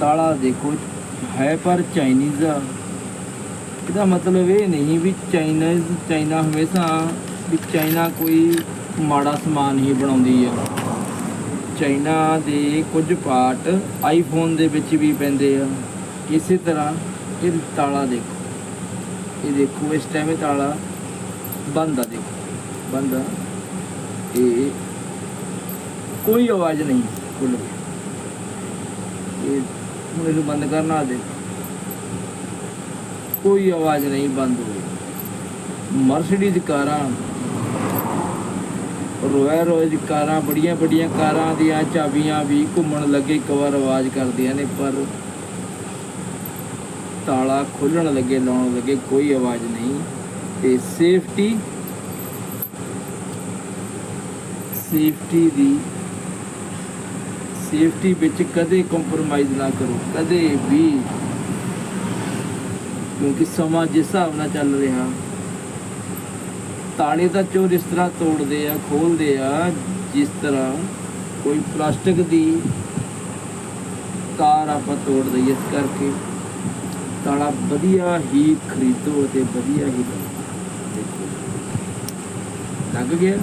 ਤਾਲਾ ਦੇਖੋ, ਹੈ ਪਰ ਚਾਈਨੀਜ਼। ਆ ਇਹਦਾ ਮਤਲਬ ਇਹ ਨਹੀਂ ਵੀ ਚਾਈਨੀਜ਼, ਚਾਈਨਾ ਹਮੇਸ਼ਾ ਵੀ ਚਾਈਨਾ ਕੋਈ ਮਾੜਾ ਸਮਾਨ ਹੀ ਬਣਾਉਂਦੀ ਆ। ਚਾਈਨਾ ਦੇ ਕੁਝ ਪਾਰਟ ਆਈਫੋਨ ਦੇ ਵਿੱਚ ਵੀ ਪੈਂਦੇ ਆ। ਇਸੇ ਤਰ੍ਹਾਂ ਇਹ ਤਾਲਾ ਦੇਖੋ। ਇਹ ਦੇਖੋ, ਇਸ ਟਾਈਮ ਇਹ ਤਾਲਾ ਬੰਦ ਆ, ਦੇਖੋ। ਬੰਦ ਆ। ਇਹ ਕੋਈ ਆਵਾਜ਼ ਨਹੀਂ ਖੁੱਲ ਗਿਆ ਇਹ ਹੁਣ ਇਹਨੂੰ ਬੰਦ ਕਰਨਾ ਦੇ ਕੋਈ ਆਵਾਜ਼ ਨਹੀਂ ਬੰਦ ਹੋ ਮਰਸੀਡੀਜ਼ ਕਾਰਾਂ ਰੋਇਆ ਰੋਇਜ ਕਾਰਾਂ, ਬੜੀਆਂ ਬੜੀਆਂ ਕਾਰਾਂ ਦੀਆਂ ਚਾਬੀਆਂ ਵੀ ਘੁੰਮਣ ਲੱਗੇ, ਇੱਕ ਵਾਰ ਆਵਾਜ਼ ਕਰਦੀਆਂ ਨੇ, ਪਰ ਤਾਲਾ ਖੋਲਣ ਲੱਗੇ, ਲਾਉਣ ਲੱਗੇ, ਕੋਈ ਆਵਾਜ਼ ਨਹੀਂ। ਤੇ ਸੇਫਟੀ ਸੇਫਟੀ ਦੀ ਸੇਫਟੀ ਵਿੱਚ ਕਦੇ ਕੰਪਰੋਮਾਈਜ਼ ਨਾ ਕਰੋ, ਕਦੇ ਵੀ। ਕਿਉਂਕਿ ਸਮਾਂ ਜਿਸ ਹਿਸਾਬ ਨਾਲ ਚੱਲ ਰਿਹਾ ਤਾਲੇ ਤਾਂ ਚੋਰ ਇਸ ਤਰ੍ਹਾਂ ਤੋੜਦੇ ਆ, ਖੋਲਦੇ ਆ, ਜਿਸ ਤਰ੍ਹਾਂ ਕੋਈ ਪਲਾਸਟਿਕ ਦੀ ਤਾਰ ਆਪਾਂ ਤੋੜ ਦਈਏ ਇਸ ਕਰਕੇ। ਤਾਲਾ ਵਧੀਆ ਹੀ ਖਰੀਦੋ ਅਤੇ ਵਧੀਆ ਹੀ ਲਓ। ਦੇਖੋ। ਲੱਗ ਗਿਆ?